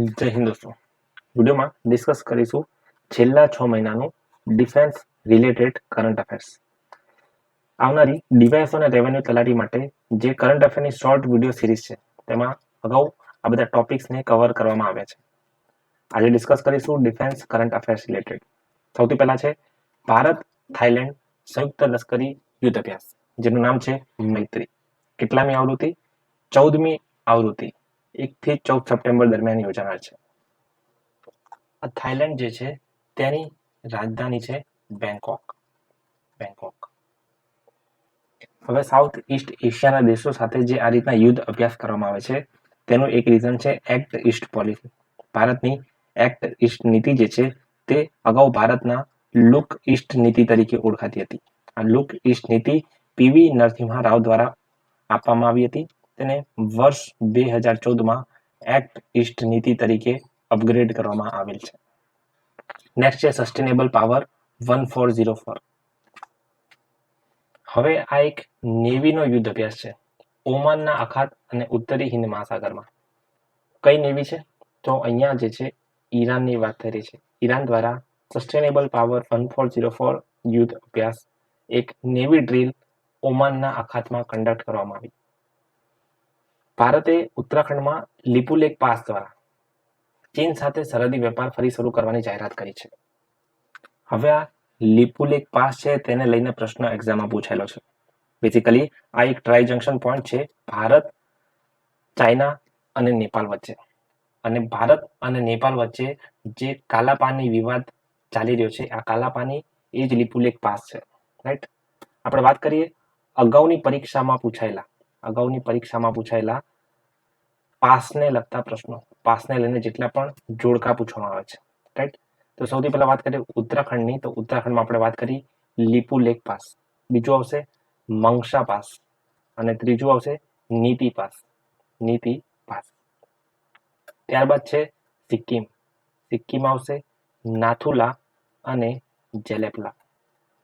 જય હિન્દ દોસ્તો. વિડીયોમાં ડિસ્કસ કરીશું છેલ્લા છ મહિનાનું ડિફેન્સ રિલેટેડ કરંટ અફેર્સ આવનારી ડીવાયએસ અને રેવન્યુ તલાટી માટે જે કરંટ અફેરની શોર્ટ વીડિયો સિરીઝ છે તેમાં અગાઉ આ બધા ટોપિક્સને કવર કરવામાં આવ્યા છે. આજે ડિસ્કસ કરીશું ડિફેન્સ કરંટ અફેર્સ રિલેટેડ સૌથી પહેલા છે ભારત થાઈલેન્ડ સંયુક્ત લશ્કરી યુદ્ધ અભ્યાસ જેનું નામ છે મૈત્રી. કેટલામી આવૃત્તિ? ચૌદમી આવૃત્તિ. એકથી ચૌદ સપ્ટેમ્બર દરમિયાન યોજાનાર છે. આ થાઈલેન્ડ જે છે, તેની રાજધાની છે બેંકોક બેંકોક હવે સાઉથ ઈસ્ટ એશિયાના દેશો સાથે જે આ રીતના યુદ્ધ અભ્યાસ કરવામાં આવે છે, તેનું એક રીઝન છે એક્ટ ઈસ્ટ પોલિસી ભારતની એક્ટ ઈસ્ટ નીતિ જે છે, તે અગાઉ ભારતના લુક ઈસ્ટ નીતિ તરીકે ઓળખાતી હતી. આ લુક ઈસ્ટ નીતિ પીવી નરસિંહા રાવ દ્વારા આપવામાં આવી હતી. તેને વર્ષ બે હજાર ચૌદમાં એક્ટ ઇસ્ટ નીતિ તરીકે અપગ્રેડ કરવામાં આવેલ છે. નેક્સ્ટ છે sustainable power one four zero four. હવે આ એક નેવીનો યુદ્ધ અભ્યાસ છે. ઓમાનના અખાત અને ઉત્તરી હિન્દ મહાસાગરમાં. કઈ નેવી છે? તો અહીંયા જે છે, ઈરાનની વાત થઈ રહી છે. ઈરાન દ્વારા sustainable power one four zero four યુદ્ધ અભ્યાસ એક નેવી ડ્રીલ ઓમાનના અખાતમાં કન્ડક્ટ કરવામાં આવી. ભારતે ઉત્તરાખંડમાં લિપુલેક પાસ દ્વારા ચીન સાથે સરહદી વેપાર ફરી શરૂ કરવાની જાહેરાત કરી છે. હવે આ લિપુલેક પાસ છે તેને લઈને પ્રશ્ન એક્ઝામમાં પૂછાયેલો છે. બેઝિકલી આ એક ટ્રાય જંકશન પોઈન્ટ છે ભારત, ચાઇના અને નેપાળ વચ્ચે. અને ભારત અને નેપાળ વચ્ચે જે કાલાપાની વિવાદ ચાલી રહ્યો છે, આ કાલાપાની એ જ લિપુલેક પાસ છે. રાઈટ આપણે વાત કરીએ અગાઉની પરીક્ષામાં પૂછાયેલા અગાઉની પરીક્ષામાં પૂછાયેલા પાસને લગતા પ્રશ્નો, પાસને લઈને જેટલા પણ જોડકા પૂછવામાં આવે છે. રાઈટ તો સૌથી પહેલા વાત કરીએ ઉત્તરાખંડની. તો ઉત્તરાખંડમાં આપણે વાત કરી લીપુ લેક પાસ. બીજું આવશે મંગશા પાસ. અને ત્રીજું આવશે નીતિ પાસ. નીતિ પાસ. ત્યારબાદ છે સિક્કિમ. સિક્કિમ આવશે નાથુલા અને જેલેપલા.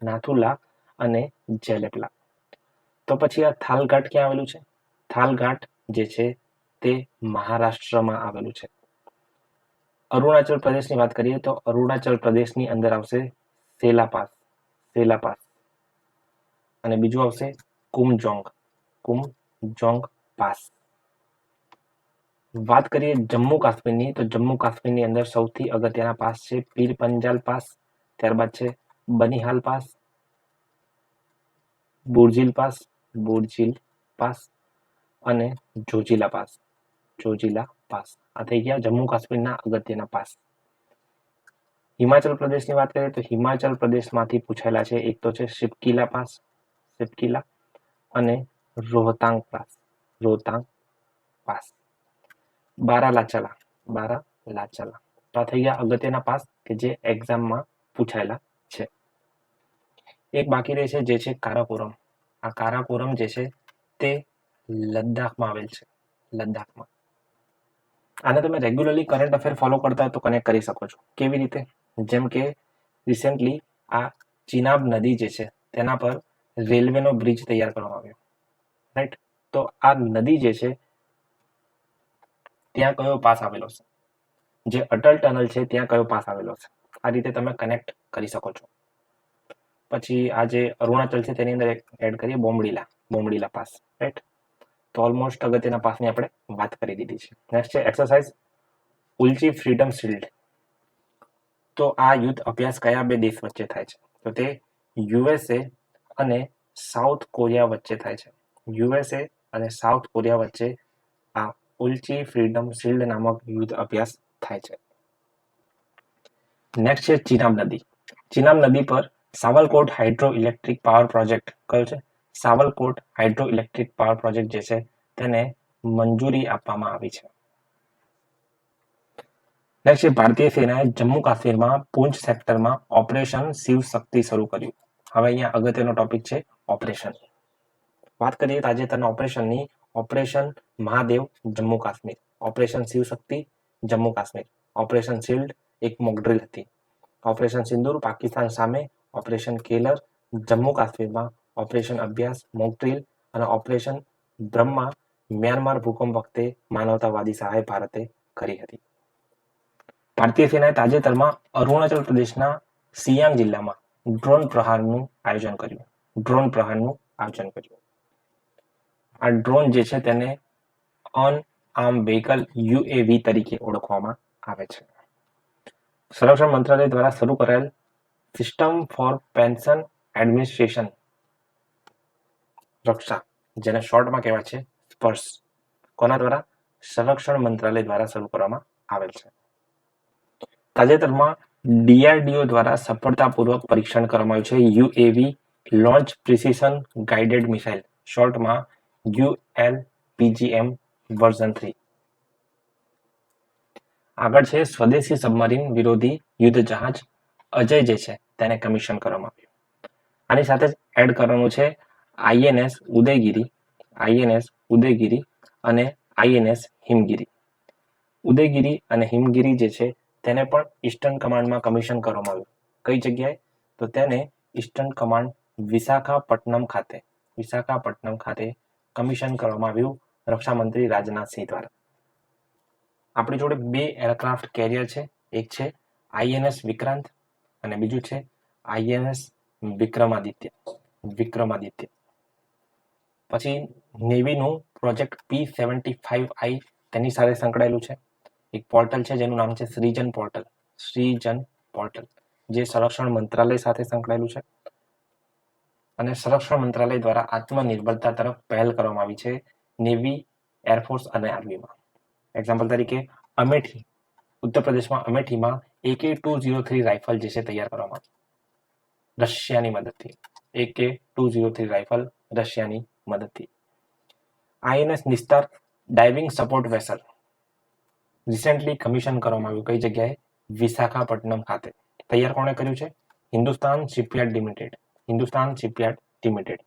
નાથુલા અને જેલેપલા. તો પછી આ થાલઘાટ ક્યાં આવેલું છે? થાલઘાટ જે છે તે મહારાષ્ટ્રમાં આવેલું છે. અરુણાચલ પ્રદેશની વાત કરીએ તો અરુણાચલ પ્રદેશની અંદર આવશે સેલા પાસ અને બીજું આવશે કુમજોંગ કુમજોંગ પાસ. વાત કરીએ જમ્મુ કાશ્મીરની, તો જમ્મુ કાશ્મીરની અંદર સૌથી અગત્યના પાસ છે પીર પંજાલ પાસ, ત્યારબાદ છે Banihal pass, Burzil pass Burzil pass અને જોજીલા પાસ. જોજીલા પાસ. આ થઈ ગયા જમ્મુ કાશ્મીરના અગત્યના પાસ. હિમાચલ પ્રદેશની વાત કરીએ તો હિમાચલ પ્રદેશમાંથી પૂછાયેલા છે, એક તો છે શિપકીલા પાસ શિપકીલા અને રોહતાંગ પાસ રોહતાંગ પાસ. બારા લાચલા તો આ થઈ ગયા અગત્યના પાસ કે જે એક્ઝામમાં પૂછાયેલા છે. એક બાકી રહે છે, જે છે કારાકોરમ આ કારાકોરમ જે છે તે લદ્દાખમાં આવેલ છે. લદ્દાખમાં. આને તમે રેગ્યુલરલી કરંટ અફેર ફોલો કરતા તો કનેક્ટ કરી શકો છો. કેવી રીતે? જેમ કે રિસેન્ટલી આ ચિનાબ નદી જે છે તેના પર રેલવેનો બ્રિજ તૈયાર કરવામાં આવ્યો. રાઈટ તો આ નદી જે છે ત્યાં કયો પાસ આવેલો છે? જે અટલ ટનલ છે ત્યાં કયો પાસ આવેલો છે? આ રીતે તમે કનેક્ટ કરી શકો છો. પછી આ જે અરુણાચલ છે તેની અંદર એડ કરીએ, બોમડીલા બોમડીલા પાસ રાઈટ તો ઓલમોસ્ટ અગત્યના પાસની આપણે વાત કરી દીધી છે. નેક્સ્ટ છે એક્સરસાઇઝ ઉલચી ફ્રીડમ શિલ્ડ તો આ યુદ્ધ અભ્યાસ કયા બે દેશ વચ્ચે થાય છે? તો તે યુએસએ અને સાઉથ કોરિયા વચ્ચે થાય છે. યુએસએ અને સાઉથ કોરિયા વચ્ચે આ ઉલચી ફ્રીડમ શિલ્ડ નામક યુદ્ધ અભ્યાસ થાય છે. નેક્સ્ટ છે ચિનાબ નદી. ચિનાબ નદી પર Sawalkot hydro electric power project કયો છે. Sawalkot hydro electric power project જે છે તેને મંજૂરી આપવામાં આવી છે. નેક્સ્ટ ભારતીય સેનાએ જમ્મુ કાશ્મીરમાં પૂંચ સેક્ટરમાં ઓપરેશન શિવ શક્તિ શરૂ કર્યું. હવે અહીંયા અગત્યનો ટોપિક છે ઓપરેશન. વાત કરીએ તાજેતરના ઓપરેશનની, operation Mahadev Jammu Kashmir. Operation Shiv Shakti Jammu Kashmir. Operation shield એક મોકડ્રીલ હતી. ઓપરેશન સિંદૂર પાકિસ્તાન સામે ઓપરેશન કેલર, જમ્મુ કાશ્મીરમાં ઓપરેશન અભ્યાસ, મોકડ્રીલ અને ઓપરેશન બ્રહ્મા, મ્યાનમાર ભૂકંપ વખતે માનવતાવાદી સહાય ભારતે કરી હતી. ભારતીય સેનાએ તાજેતરમાં અરુણાચલ પ્રદેશના સિયાંગ જિલ્લામાં ડ્રોન પ્રહારનું આયોજન કર્યું. ડ્રોન પ્રહારનું આયોજન કર્યું. આ ડ્રોન જે છે તેને અન આર્મ વેહિકલ યુએવી તરીકે ઓળખવામાં આવે છે. સંરક્ષણ મંત્રાલય દ્વારા શરૂ કરાયેલ system for pension administration Raksha જેને શોર્ટમાં કહેવાય છે, સ્પર્શ. કોના દ્વારા? સંરક્ષણ મંત્રાલય દ્વારા શરૂ કરવામાં આવેલ છે. તાજેતરમાં ડીઆરડીઓ દ્વારા સફળતાપૂર્વક પરીક્ષણ કરવામાં આવ્યું છે. UAV launch precision guided missile શોર્ટમાં ULPGM version three આગળ છે, સ્વદેશી સબમરીન વિરોધી યુદ્ધ જહાજ અજય જે છે. તેને કમિશન કરવામાં આવ્યું. આની સાથે જ એડ કરવાનું છે આઈએનએસ ઉદયગીરી આઈએનએસ ઉદયગીરી અને આઈએનએસ હિમગીરી. ઉદયગીરી અને હિમગીરી જે છે તેને પણ ઈસ્ટર્ન કમાન્ડમાં કમિશન કરવામાં આવ્યું. કઈ જગ્યાએ? તો તેને ઈસ્ટર્ન કમાન્ડ વિશાખાપટ્ટનમ ખાતે વિશાખાપટ્ટનમ ખાતે કમિશન કરવામાં આવ્યું રક્ષામંત્રી રાજનાથસિંહ દ્વારા. આપણી જોડે બે એરક્રાફ્ટ કેરિયર છે. એક છે આઈએનએસ વિક્રાંત અને બીજું છે આઈએનએસ વિક્રમાદિત્ય. વિક્રમાદિત્ય. પછી નેવીનું project P seventy five I તેની સાથે સંકળાયેલું છે. એક પોર્ટલ છે જેનું નામ છે શ્રીજન પોર્ટલ. શ્રીજન પોર્ટલ. જે સંરક્ષણ મંત્રાલય સાથે સંકળાયેલું છે. અને સંરક્ષણ મંત્રાલય દ્વારા આત્મનિર્ભરતા તરફ પહેલ કરવામાં આવી છે નેવી, એરફોર્સ અને આર્મીમાં. એક્ઝામ્પલ તરીકે અમેઠી. ઉત્તર પ્રદેશમાં અમેઠીમાં એકે ટુ ઝીરો થ્રી રાઇફલ જે છે તૈયાર કરવામાં આવી રશિયાની મદદથી એકે ટુ ઝીરો થ્રી રાઇફલ રશિયાની મદદથી INS Nistar diving support vessel recently commission કરવામાં આવ્યું કઈ જગ્યાએ વિશાખાપટ્ટનમ ખાતે તૈયાર કોણે કર્યું છે Hindustan shipyard limited Hindustan shipyard limited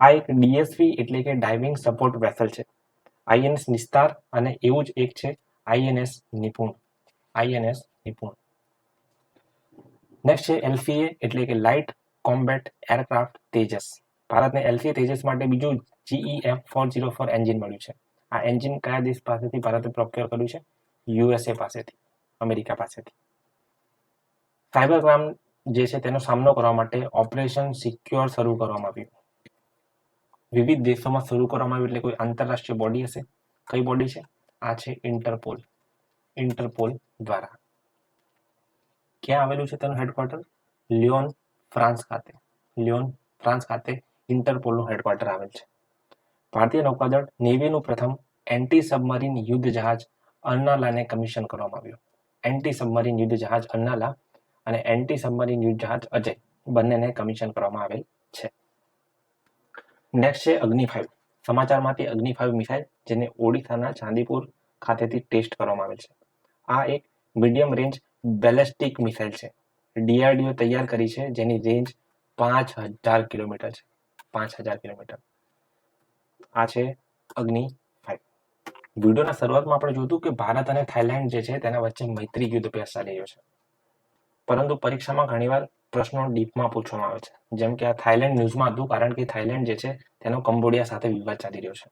આ એક ડીએસવી એટલે કે ડાઇવિંગ સપોર્ટ વેસલ છે આઈએનએસ નિસ્તાર અને એવું જ એક છે આઈએનએસ નિપુણ આઈએનએસ નિપુણ નેક્સ્ટ છે એલફીએ એટલે કે લાઇટ કોમ્બેટ એરક્રાફ્ટ તેજસ ભારતને એલફીએ તેજસ માટે બીજું GEF four zero four engine મળ્યું છે. આ એન્જિન કયા દેશ પાસેથી ભારતે પ્રોક્યોર કર્યું છે? યુએસએ પાસેથી, અમેરિકા પાસેથી. સાયબર ક્રાઇમ જે છે તેનો સામનો કરવા માટે ઓપરેશન સિક્યોર શરૂ કરવામાં આવ્યું. વિવિધ દેશોમાં શરૂ કરવામાં આવ્યું એટલે કોઈ આંતરરાષ્ટ્રીય બોડી હશે? કઈ બોડી છે? આ છે ઇન્ટરપોલ ઇન્ટરપોલ દ્વારા. ક્યાં આવેલું છે તેનું હેડક્વાર્ટર લિયોન, ફ્રાન્સ ખાતે. લિયોન, ફ્રાન્સ ખાતે ઇન્ટરપોલનું હેડક્વાર્ટર આવેલ છે. ભારતીય નૌકાદળ નેવીનું પ્રથમ એન્ટી સબમરીન યુદ્ધ જહાજ અન્નાલાને કમિશન કરવામાં આવ્યું. એન્ટી સબમરીન યુદ્ધ જહાજ અન્નાલા અને એન્ટી સબમરીન યુદ્ધ જહાજ અજય બંનેને કમિશન કરવામાં આવેલ છે. નેક્સ્ટ છે અગ્નિ ફાઇવ સમાચારમાંથી અગ્નિ ફાઇવ મિસાઇલ જેને ઓડિશાના ચાંદીપુર ખાતેથી ટેસ્ટ કરવામાં આવેલ છે. આ એક મીડિયમ રેન્જ બેલેસ્ટિક મિસાઇલ છે. ડીઆરડીઓ તૈયાર કરી છે, જેની રેન્જ પાંચ હજાર કિલોમીટર છે. પાંચ હજાર કિલોમીટર. આ છે અગ્નિ ફાઇવ વિડીયોના શરૂઆતમાં આપણે જોયું કે ભારત અને થાઇલેન્ડ જે છે તેના વચ્ચે મૈત્રી યુદ્ધ અભ્યાસ ચાલી રહ્યો છે. પરંતુ પરીક્ષામાં ઘણીવાર પ્રશ્નો ડીપમાં પૂછવામાં આવે છે. જેમ કે આ થાઇલેન્ડ ન્યૂઝમાં હતું, કારણ કે થાઇલેન્ડ જે છે તેનો કંબોડિયા સાથે વિવાદ ચાલી રહ્યો છે.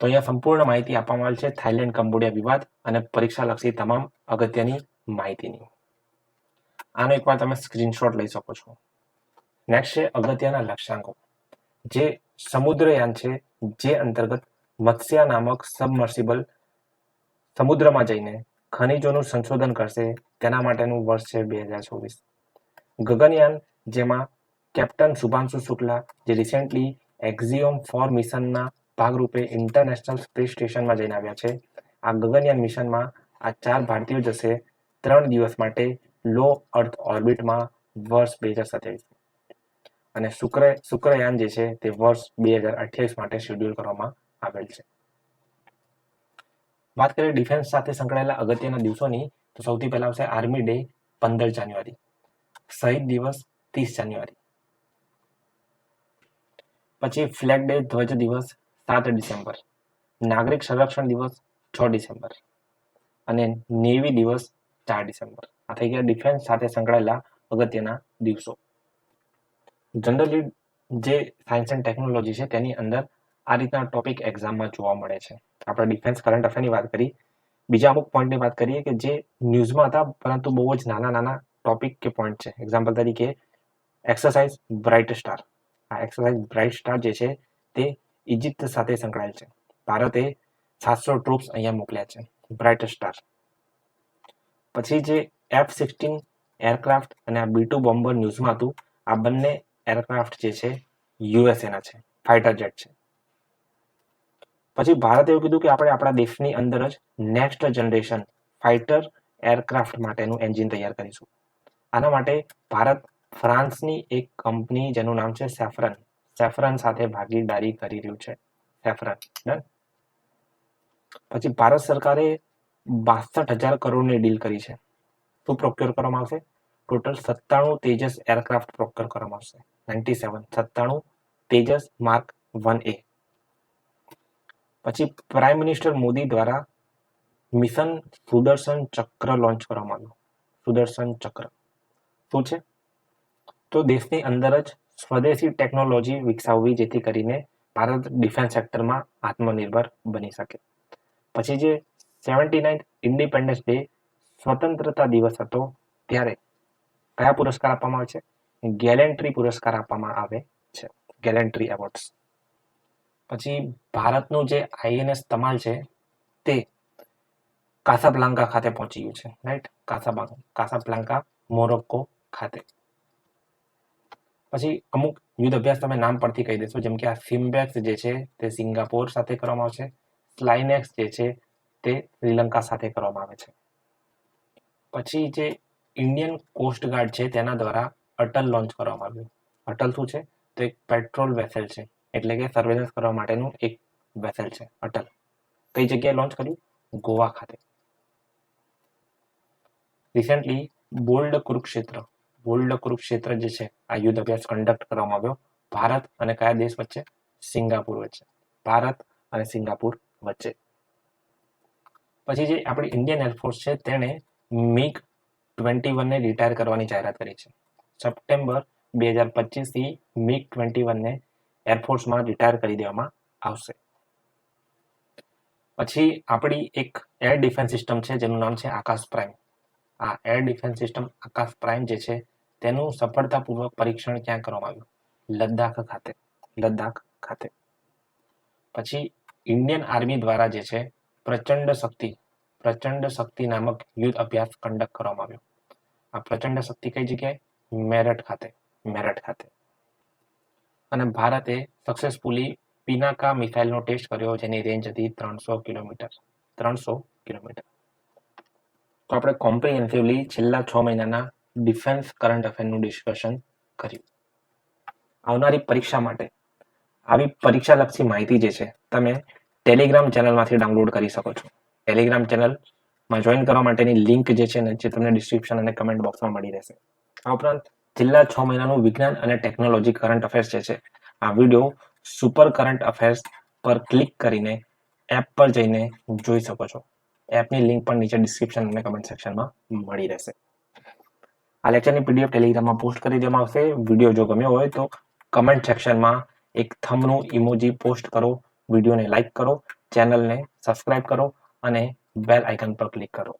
તો અહીંયા સંપૂર્ણ માહિતી આપવામાં આવેલ છે થાઇલેન્ડ કંબોડિયા વિવાદ અને પરીક્ષાલક્ષી તમામ અગત્યની માહિતીની આનો એકવાર તમે સ્ક્રીનશોટ લઈ શકો છો. નેક્સ્ટ છે અગત્યના લક્ષ્યાંકો. જે સમુદ્રયાન છે, જે અંતર્ગત મત્સ્યા નામક સબમર્સિબલ સમુદ્રમાં જઈને ખનિજોનું સંશોધન કરશે, તેના માટેનું વર્ષ છે બે હજાર ચોવીસ. ગગનયાન, જેમાં કેપ્ટન શુભાંશુ શુક્લા, જે રિસેન્ટલી એક્ઝિયોમ ફોર મિશનના ભાગરૂપે ઇન્ટરનેશનલ સ્પેસ સ્ટેશનમાં જઈને આવ્યા છે, આ ગગનયાન મિશનમાં આ ચાર ભારતીયો જશે ત્રણ દિવસ માટે લો અર્થ ઓર્બિટમાં વર્ષ બે હજાર સત્યાવીસ. અને શુક્ર, શુક્રયાન જે છે તે વર્ષ બે હજાર અઠ્યાવીસ માટે શેડ્યુલ કરવામાં આવેલ છે. વાત કરીએ ડિફેન્સ સાથે સંકળાયેલા અગત્યના દિવસોની, તો સૌથી પહેલા આવશે આર્મી ડે પંદર જાન્યુઆરી. શહીદ દિવસ ત્રીસ જાન્યુઆરી. પછી ફ્લેગ ડે ધ્વજ દિવસ સાત ડિસેમ્બર. નાગરિક સંરક્ષણ દિવસ છ ડિસેમ્બર. અને નેવી દિવસ ચાર ડિસેમ્બર. આ થઈ ગયા ડિફેન્સ સાથે સંકળાયેલા અગત્યના દિવસો. જનરલી જે સાયન્સ એન્ડ ટેકનોલોજી છે તેની અંદર આ રીતના ટોપિક એક્ઝામમાં જોવા મળે છે. આપણે ડિફેન્સ કરંટ અફેરની વાત કરી. બીજા અમુક પોઈન્ટની વાત કરીએ કે જે ન્યૂઝમાં હતા, પરંતુ બહુ જ નાના નાના ટોપિક કે પોઈન્ટ છે. એક્ઝામ્પલ તરીકે એક્સરસાઇઝ બ્રાઇટ સ્ટાર આ એક્સરસાઇઝ બ્રાઇટ સ્ટાર જે છે તે ઇજિપ્ત સાથે સંકળાયેલ છે. ભારતે સાતસો ટ્રુપ્સ અહીંયા મોકલ્યા છે. બ્રાઇટ સ્ટાર પછી જે એફ સિક્સટીન એરક્રાફ્ટ અને આ બી ટુ બોમ્બર ન્યૂઝમાં હતું, આ બંને એરક્રાફ્ટ જે છે યુએસએના છે ફાઇટર જેટ છે. પછી ભારતે એવું કીધું કે આપણે આપણા દેશની અંદર જ નેક્સ્ટ જનરેશન ફાઇટર એરક્રાફ્ટ માટેનું એન્જિન તૈયાર કરીશું. આના માટે ભારત ફ્રાન્સની એક કંપની જેનું નામ છે સેફરન સેફરન સાથે ભાગીદારી કરી રહ્યું છે. સેફરન પછી ભારત સરકારે બાસઠ હજાર કરોડની ડીલ કરી છે. શું પ્રોક્યોર કરવામાં આવશે? ટોટલ સત્તાણું તેજસ એરક્રાફ્ટ પ્રોક્યોર કરવામાં આવશે. નાઇન્ટી સેવન સત્તાણું તેજસ માર્ક વન એ પછી પ્રાઇમ મિનિસ્ટર મોદી દ્વારા મિશન સુદર્શન ચક્ર લોન્ચ કરવામાં આવ્યું. સુદર્શન ચક્ર. શું છે? તો દેશની અંદર જ સ્વદેશી ટેકનોલોજી વિકસાવવી જેથી કરીને ભારત ડિફેન્સ સેક્ટરમાં આત્મનિર્ભર બની શકે. પછી જે સેવન્ટી નાઇન ઇન્ડિપેન્ડન્સ ડે સ્વતંત્રતા દિવસ હતો ત્યારે કયા પુરસ્કાર આપવામાં આવે છે? ગેલેન્ટ્રી પુરસ્કાર આપવામાં આવે છે. Gallantry awards. પછી ભારતનું જે આઈએનએસ તમાલ છે તે કાસાબ્લાંકા ખાતે પહોંચી ગયું છે રાઈટ કાસાબા કાસાબ્લાંકા, મોરોક્કો ખાતે. પછી અમુક યુદ્ધ અભ્યાસ તમે નામ પરથી કહી દેશો, જેમ કે આ સિમ્બેક્સ જે છે તે સિંગાપોર સાથે કરવામાં આવશે સ્લાઇનેક્સ જે છે તે શ્રીલંકા સાથે કરવામાં આવે છે. પછી જે ઇન્ડિયન કોસ્ટગાર્ડ છે તેના દ્વારા અટલ લોન્ચ કરવામાં આવ્યું. અટલ શું છે? તો એક પેટ્રોલ વેસેલ છે. એટલે કે સર્વેલન્સ કરવા માટેનું એક વેસેલ છે, અટલ. કઈ જગ્યાએ લોન્ચ કર્યું? ગોવા ખાતે. Recently bold Kurukshetra bold Kurukshetra જે છે, આ યુદ્ધ અભ્યાસ કન્ડક્ટ કરવામાં આવ્યો. ભારત અને કયા દેશ વચ્ચે? સિંગાપુર વચ્ચે. ભારત અને સિંગાપુર વચ્ચે. પછી જે આપણી ઇન્ડિયન એરફોર્સ છે, તેણે મિગ ટ્વેન્ટી વનને રિટાયર કરવાની જાહેરાત કરી છે. સપ્ટેમ્બર બે હજાર પચીસથી મિગ ટ્વેન્ટી વનને એરફોર્સમાં રિટાયર કરી દેવામાં આવશે. પછી આપણી એક એર ડિફેન્સ સિસ્ટમ છે, જેનું નામ છે આકાશ પ્રાઇમ આ air defence system Akash prime જે છે, તેનું સફળતાપૂર્વક પરીક્ષણ ક્યાં કરવામાં આવ્યું? લદ્દાખ ખાતે. લદ્દાખ ખાતે. પછી ઇન્ડિયન આર્મી દ્વારા જે છે પ્રચંડ શક્તિ પ્રચંડ શક્તિ નામક યુદ્ધ અભ્યાસ કંડક્ટ કરવામાં આવ્યો. આ પ્રચંડ શક્તિ કઈ જગ્યાએ? મેરઠ ખાતે મેરઠ ખાતે. અને ભારતે સક્સેસફુલી પિનાકા મિસાઇલનો ટેસ્ટ કર્યો, જેની રેન્જ હતી ત્રણસો કિલોમીટર ત્રણસો કિલોમીટર. તો આપણે કોમ્પ્રિહેન્સિવલી છેલ્લા છ મહિનાના ડિફેન્સ કરંટ અફેરનું ડિસ્કશન કર્યું. આવનારી પરીક્ષા માટે, આવી પરીક્ષાલક્ષી માહિતી જે છે, તમે ટેલિગ્રામ ચેનલમાંથી ડાઉનલોડ કરી શકો છો. ટેલિગ્રામ ચેનલમાં જોઈન કરવા માટેની લિંક જે છે ને, જે તમને ડિસ્ક્રિપ્શન અને કમેન્ટ બોક્સમાં મળી રહેશે. આ ઉપરાંત છેલ્લા છ મહિનાનું વિજ્ઞાન અને ટેકનોલોજી કરંટ અફેર્સ જે છે, આ વીડિયો સુપર કરંટ અફેર્સ પર ક્લિક કરીને એપ પર જઈને જોઈ શકો છો. એપની લિંક પણ નીચે ડિસ્ક્રિપ્શન અને કમેન્ટ સેક્શનમાં મળી રહેશે. આ લેક્ચરની પીડીએફ ટેલિગ્રામમાં પોસ્ટ કરી દેવામાં આવશે. વીડિયો જો ગમ્યો હોય તો કમેન્ટ સેક્શનમાં એક થંબનું ઇમોજી પોસ્ટ કરો. વિડીયોને લાઇક કરો ચેનલને સબસ્ક્રાઇબ કરો અને બેલ આઇકન પર ક્લિક કરો.